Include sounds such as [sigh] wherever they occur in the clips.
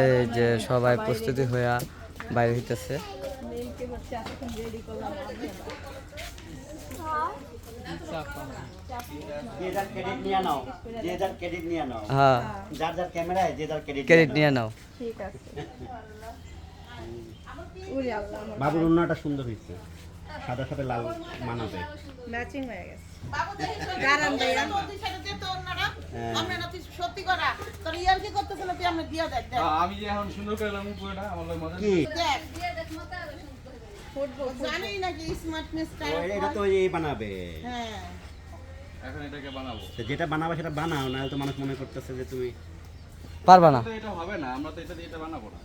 এই যে সবাই প্রস্তুতি হইয়া বাইরে হইতেছে। ক্রেডিট নিয়ে নাও। হ্যাঁ বাবুর অন্যটা সুন্দর হয়েছে সাদা সাথে লাল মানাবে ম্যাচিং হয়ে গেছে। হ্যাঁ। সত্যি করা। তোর ইয়ার কি করতেছিল তুই আমি দিয়া দেখ দেখ। আমি এখন সুন্দর করলাম পুরোটা আমার লাগে কি? দেখ। জানি এটা তো এই বানাবে। হ্যাঁ। এখন এটাকে বানাবো। যেটা বানাবে সেটা বানাও না তো মানুষ মনে করতেছে যে তুমি পারবা না। এটা হবে না আমরা তো এটা দিয়ে এটা বানাবো না।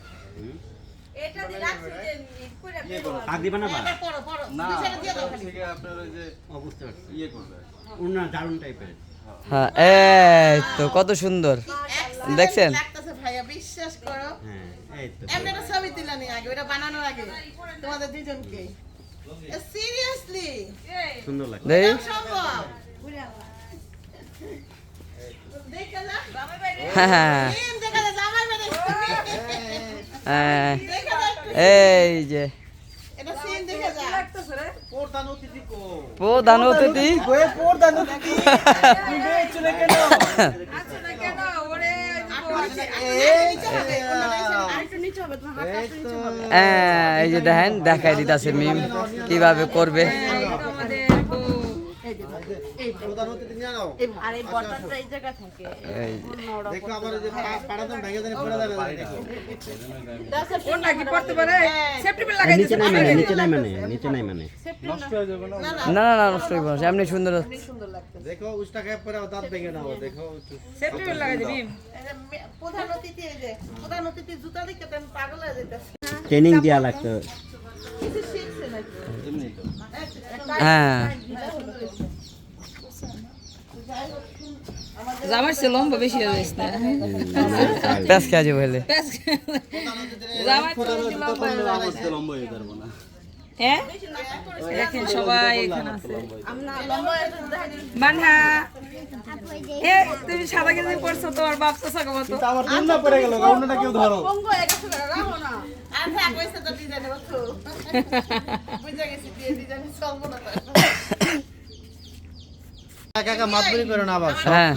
কত সুন্দর। দেখছেন? ভাইয়া বিশ্বাস করো। হ্যাঁ ছবি তুলে আগে ওটা বানানোর আগে। তোমাদের দুজনকে। সিরিয়াসলি সুন্দর লাগে হ্যাঁ হ্যাঁ। এই যে এটা সিন দেখে প্রধান অতিথি। হ্যাঁ, এই যে দেখেন দেখাই দিতেছে মিম। কীভাবে করবে। আর এই বটনটা এই জায়গা থাকে এই যে কোনটা কি পড়তে পারে? সেপ্টেম্বর আর নিচে নাই মানে নিচে নাই মানে নিচে নাই মানে নষ্ট হয়ে যাবে না? না না না নষ্ট হইব না। এমনি সুন্দর সেপ্টেম্বর লাগাই দিবি? প্রধান অতিথি এই যে প্রধান অতিথি জুতা দেখে তো আমি পাগল হয়ে যেতেছি ট্রেনিং দেওয়া লাগতো। তো। হ্যাঁ জামার সে লম্বা বেশি হয়ে যাচ্ছে না পেঁচ খেয়ে যাব হেলে। জামার লম্বা হয়ে হয়ে না হ্যাঁ দেখেন সবাই এখানে আছে আমরা লম্বা হয়ে যাচ্ছি। মানহা এ তুমি সাদা গেঞ্জি পরছো তোমার বাপ তো সাকা মতো আমার দুন্না পড়ে গেল অন্যটা কেউ ধরো পঙ্গু গেছে রাখো না। আর থাক, তো ডিজাইনে বসো। বুঝে গেছি, দিয়ে চলবো না তো। মাতবরি করে না আবার হ্যাঁ।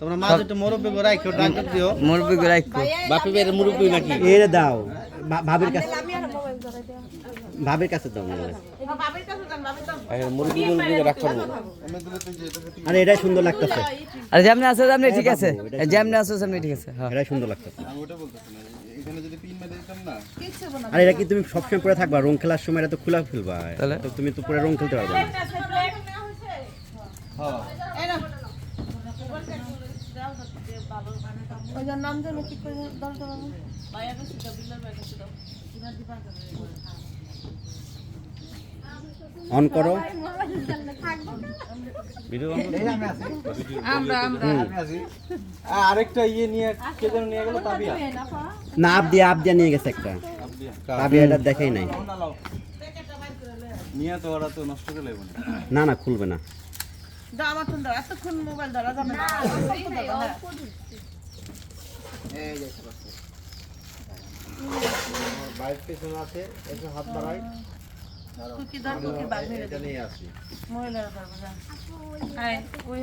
তোমরা মাছ একটু মুরব্বী করে রাখো ডাক্তার দিও। মুরবি রাখো বাপি বের মুরব্বী নাকি? এর দাও ভাবির কাছে ভাবির কাছে দাও রাখো আরে এটাই সুন্দর লাগতেছে। আর যেমনি আছে যেমনি ঠিক আছে। যেমনি আছে সেমনি ঠিক আছে হ্যাঁ। এটাই সুন্দর লাগতেছে। আমি ওটা বলতেছি না এখানে যদি আর এটা কি তুমি সবসময় পরে থাকবা? রং খেলার সময় এটা তো খোলা ফেলবা। তাহলে? তো তুমি তো পরে রং খেলতে পারবে না। হ্যাঁ। নাম জানো কি করে দাও তো বাবু? অন করো। আমরা আমরা আরেকটা ইয়ে নিয়ে কে যেন নিয়ে গেল? তাবিয়া। না আপ দিয়ে আপ দিয়ে নিয়ে গেছে একটা। তাবিয়া এটা দেখাই নাই। নিয়ে তো ওরা তো নষ্ট করে লাগবে না। না না খুলবে না। এতক্ষণ মোবাইল ধরা যাবে না। হ্যাঁ। বাইক পেছনে আছে এসে হাত বাড়াই। কুকি ধর কুকি বাগ এটা নিয়ে আসি। মহিলারা। হ্যাঁ ওই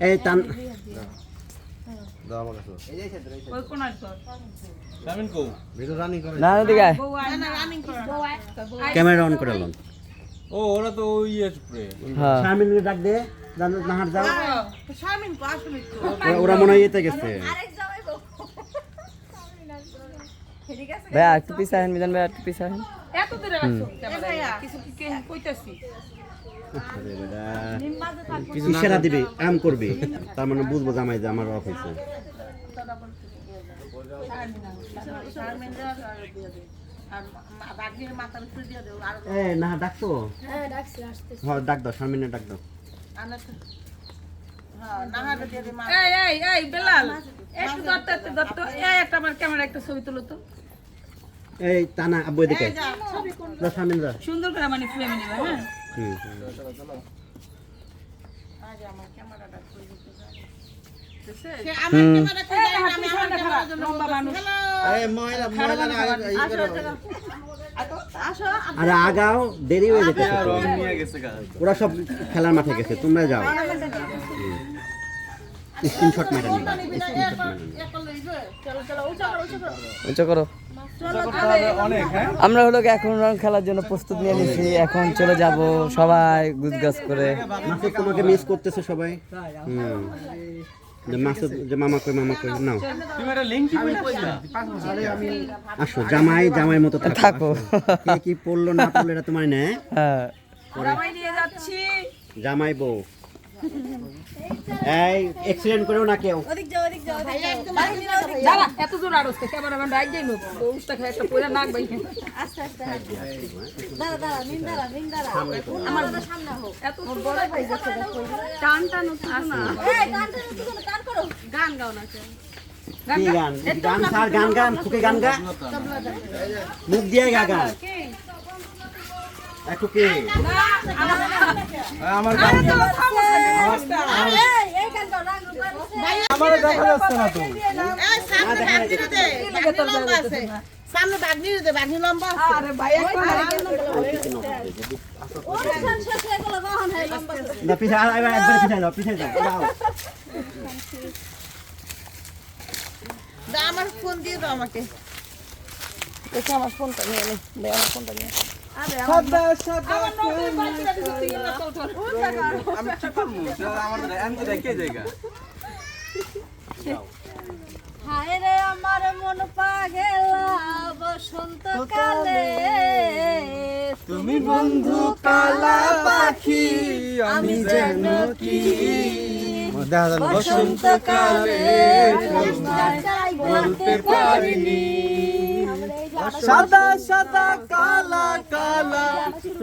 এই ওই শামিন। ক্যামেরা অন করে। লন। ও ওরা তো ওই ইয়ে স্প্রে হ্যাঁ। শামিন ডাক দে জানো নাহার যাও। তো শারমিন কো, আসলে ওরা- ওরা মনে হয় ইয়েতে গেছে। ভাই একটু মিজান ভাই একটু এত দূরে রাখছো ভাইয়া। কিছু কি কইতাছি? ইশারা দিবি আম করবি। তার মানে বুঝব জামাই যে আমার অফ হয়েছে উপরে দিয়ে দেও, না ডাকতো হ্যাঁ ডাক দাও ডাক হ্যাঁ, এই এই এই বেলাল। একটু দত্ত একটু দত্ত এই একটা আমার ক্যামেরা একটা ছবি তুলো তো। এই টানা আব্বু এদিকে যা সামনে যা সুন্দর করে মানে ফ্রেমে নেবে হ্যাঁ। আরে আগাও দেরি হয়ে যেতেছে। তো। নিয়ে গেছে গা। ওরা সব খেলার মাঠে গেছে তোমরা যাও। স্ক্রিনশট মেরে নিবা স্ক্রিনশট মেরে করো। হ্যাঁ আমরা হলো এখন রং খেলার জন্য প্রস্তুত নিয়ে নিয়েছি এখন চলে যাব সবাই গুজগাছ করে। তোমাকে মিস করতেছে সবাই। হুম। যে মাসুদ যে মামা কই মামা কই নাও। আসো জামাই জামাই মতো থাকো। কি পড়ল না পড়ল এটা তোমার না। হ্যাঁ। নিয়ে জামাই বউ। এই অ্যাক্সিডেন্ট করেও না কেউ। এত জোর আর হচ্ছে ক্যামেরাম্যান রাইট যাই লোক উস্তা খায় একটা পয়সা নাক বাইকে এত বড় যাচ্ছে টান টান না। গান গাও না কি গান? গান গান গান খুকে গান গা। মুখ দিয়ে গা গান। একটু কে? আমার আরে আমার দেখা যাচ্ছে না তো। সামনে বাগনি দে বাগনি লম্বা আছে। সামনে বাগনি দে বাগনি লম্বা আছে। আরে ভাই একটু না পিছে আর একবার পিছে যাও পিছে যাও যাও আমার ফোন দিয়ে দাও আমাকে। দেখো আমার ফোনটা নিয়ে নে। আমার ফোনটা নিয়ে আমি কি করব? আমার আমি দেখে জায়গা? হায় রে আমার মন পাগেলা বসন্তকালে তুমি বন্ধু কালা পাখি আমি যেন কি? বসন্তকালে বলতে পারিনি। সাদা সাদা কালা কালা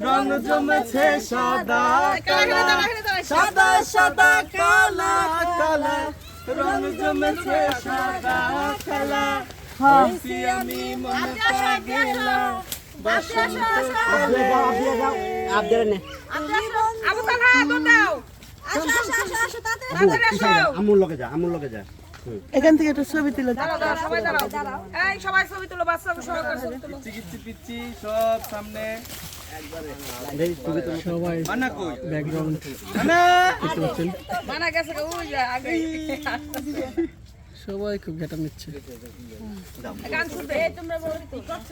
রং জমেছে সাদা কালা সাদা সাদা কালা কালা রং জমেছে সাদা কালা হাসি আমি মনে পাগেলা আবু পিছে যা আমুর লগে যা আমুর থেকে একটা ছবি তুলে সবাই দাঁড়াও। এই সবাই ছবি তুলো বাচ্চা সবাই ছবি তুলো। চিকিৎসি পিচ্ছি সব সামনে মানা? কই ব্যাকগ্রাউন্ড গেছে ওই আগে। সবাই খুব গেটা নিচ্ছে গান সুর দে তোমরা কি করছ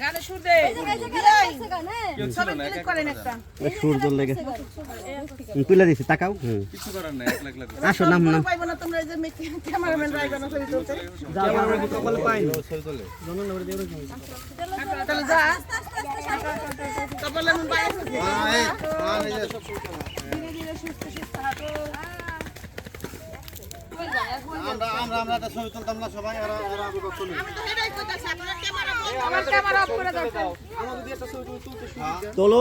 গানে সুর দে কেউ ছিল না একা করেন একটা সুর জ্বল লেগে তুলে দিছি তাকাও কিছু করার নাই একলা একলা আসো নাম নাম পাইবো না তোমরা এই যে ক্যামেরাম্যান রাইবা না ছবি তুলতে কপাল পাইনি তাহলে যা কপালে আমরা আমরা আমরা একটা ছবি তুলতাম না সবাই আর আর আমি তোলো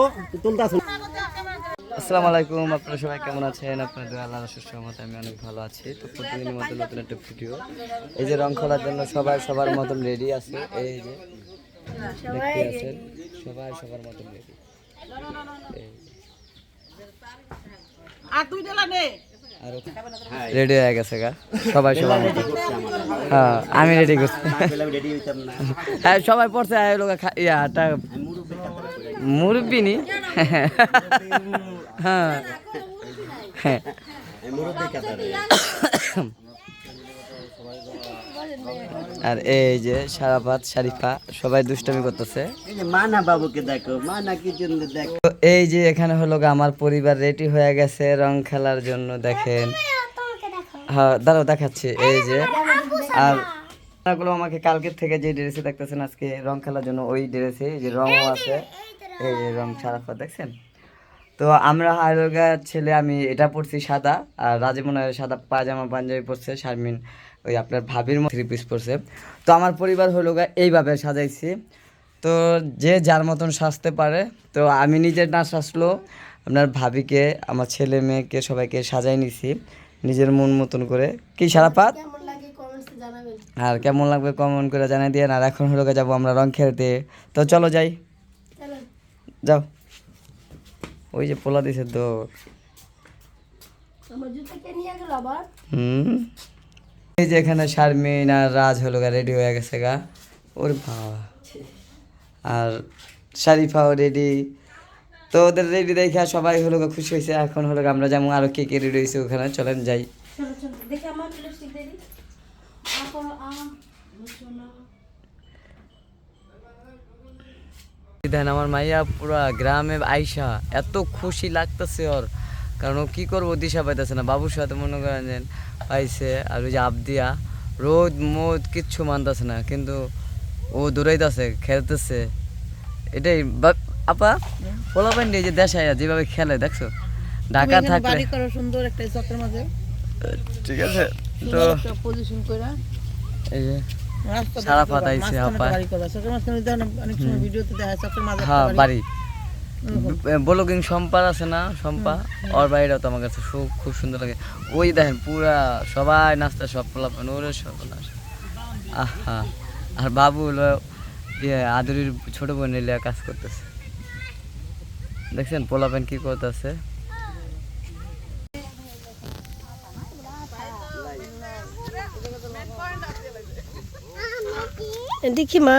আসসালামু আলাইকুম আপনারা সবাই কেমন আছেন? আপনাদের আল্লাহ আমি অনেক ভালো আছি। তো প্রতিদিনের মতো নতুন একটা ভিডিও এই যে রং খোলার জন্য সবাই সবার মতন রেডি আছে। এই যে দেখতে আছেন সবাই সবার মতন রেডি আর তুই রেডি হয়ে গেছে গা। সবাই মতো। হ্যাঁ আমি রেডি করছি। হ্যাঁ সবাই পড়ছে লোক ইয়াটা মুরব্বি নি? হ্যাঁ। হ্যাঁ। আর এই যে সারাপাত শারিফা সবাই দুষ্টামি করতেছে। মানা বাবুকে দেখো মানা কি জন্য দেখো? এই যে এখানে হলো গা আমার পরিবার রেডি হয়ে গেছে রং খেলার জন্য দেখেন। হ্যাঁ দাঁড়াও দেখাচ্ছি। এই যে আরগুলো আমাকে কালকের থেকে যে ড্রেসে দেখতেছেন আজকে রং খেলার জন্য ওই ড্রেসে যে রংও আছে। এই যে রং সারাফা দেখছেন? তো আমরা হায়রগার ছেলে আমি এটা পরছি সাদা আর রাজে মনে হয় সাদা পাজামা পাঞ্জাবি পরছে শারমিন ওই আপনার ভাবির মতো থ্রি পিস পরছে। তো আমার পরিবার হলো গা এইভাবে সাজাইছি। তো যে যার মতন সাজতে পারে তো আমি নিজের না সাজলেও আপনার ভাবিকে আমার ছেলে মেয়েকে সবাইকে সাজাই নিছি নিজের মন মতন করে। কি সারাপাত আর কেমন লাগবে কমেন্ট করে জানাই দিয়ে আর এখন হলো যাব আমরা রং খেলতে। তো চলো যাই। যাও। ওই যে পোলা দিছে দৌড় হুম। এই যে এখানে শারমিন আর রাজ হলো গা রেডি হয়ে গেছে গা। ওর বাবা। আর শারিফাও রেডি। তো ওদের রেডি দেখে সবাই হলো খুশি হয়েছে। এখন হলো আমরা যেমন আরও কে কে রেডি হয়েছে ওখানে। চলেন যাই। দেন আমার মাইয়া পুরা গ্রামে আইসা এত খুশি লাগতেছে ওর। কারণ ও কি করব দিশা পাইতেছে না। বাবুর সাথে মনে করেন যে পাইছে। আর ওই যে আবদিয়া রোদ মোদ কিচ্ছু মানতেছে না। কিন্তু ও দৌড়াইতেছে খেলতেছে। এটাই বা- আপা পোলা পান্ডি যে দেশায় যেভাবে খেলে দেখছ? ঢাকা থাকলে বাড়ি করো সুন্দর একটা চক্রের মাঝে ঠিক আছে তো পজিশন করে এই যে সারা পাতাইছে আপা। বাড়ি করো। চক্রের মাঝখানে দেন অনেক সময় ভিডিওতে দেখা চক্রের মাঝে হ্যাঁ বাড়ি। বলো কিং সম্পার আছে না সম্পা? ওর বাড়িটাও তো আমার কাছে খুব খুব সুন্দর লাগে। ওই দেখেন পুরা সবাই নাস্তা সব পোলাপান ওরে সব আহা। আর বাবু হলো ইয়ে আদুরির ছোট বোন এলিয়া কাজ করতেছে। দেখছেন পোলাপান কি করতেছে? দেখি মা।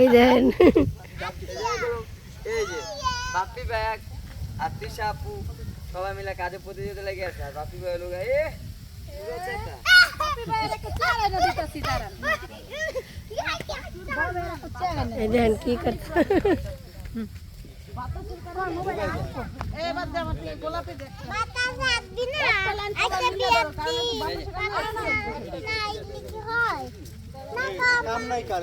এই দেন এই যে বাপি ব্যাগ আর তিশা আপু সবাই মিলে কাজে প্রতিযোগিতা লেগে আছে। আর বাপি ভাই লোক এ! এই কি করতে এবার দে আমার গোলাপি দে কাম নাই কার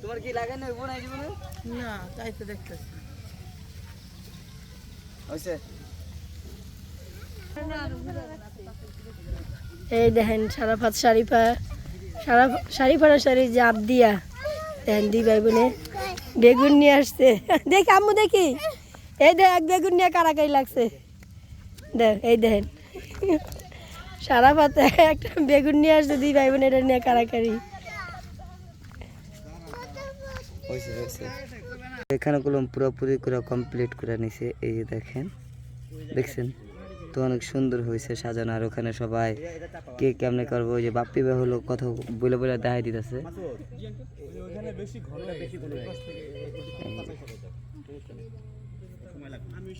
তোমার কি লাগে না বোন আইজি বলে না তাই তো দেখতেছি। হইছে। এই দেখেন সারাফাত শারিফা সারা শারিফা না শাড়ি জাপ দিয়া দেখেন দি ভাই বোনে বেগুন নিয়ে আসছে। [laughs] দেখি আম্মু দেখি। এই দেখ এক বেগুন নিয়ে কারাকারি লাগছে। দেখ এই দেখেন। সারাফাতে [laughs] একটা বেগুন নিয়ে আসছে দুই ভাই বোন এটা নিয়ে কারাকারি হয়েছে হয়েছে এখানে কলম পুরোপুরি করে কমপ্লিট করে নিছে এই যে দেখেন। দেখছেন? তো অনেক সুন্দর হয়েছে সাজানো আর ওখানে সবাই কে কেমনে করব ওই যে বাপ্পি ভাই হলো কথা বলে বলে দেখাই দিতেছে। আমি